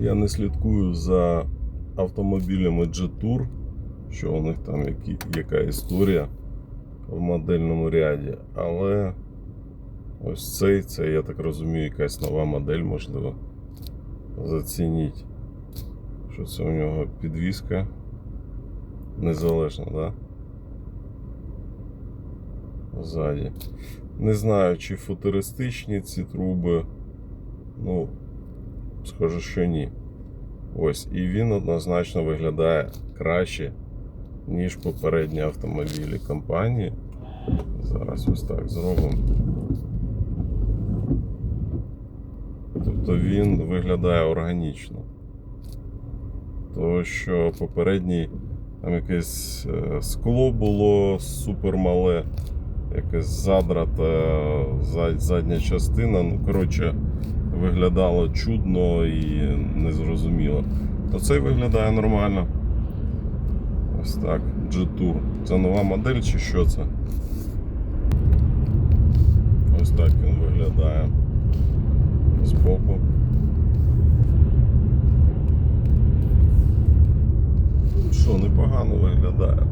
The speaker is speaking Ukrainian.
Я не слідкую за автомобілями G-Tour, що у них там які, яка історія в модельному ряді. Але ось цей, це, я так розумію, якась нова модель, можливо. Зацініть, що це у нього підвіска незалежна, так? Да? Ззаді. Не знаю, чи футуристичні ці труби. Ну, схоже, що ні. Ось, і він однозначно виглядає краще, ніж попередні автомобілі компанії. Зараз ось так зробимо. Тобто він виглядає органічно. То, що попередній там якесь е, скло було супермале, якась задрата задня частина. Ну, коротше, виглядало чудно і незрозуміло. То цей виглядає нормально. Ось так. G-Tour. Це нова модель чи що це? Ось так він виглядає збоку. Що, непогано виглядає.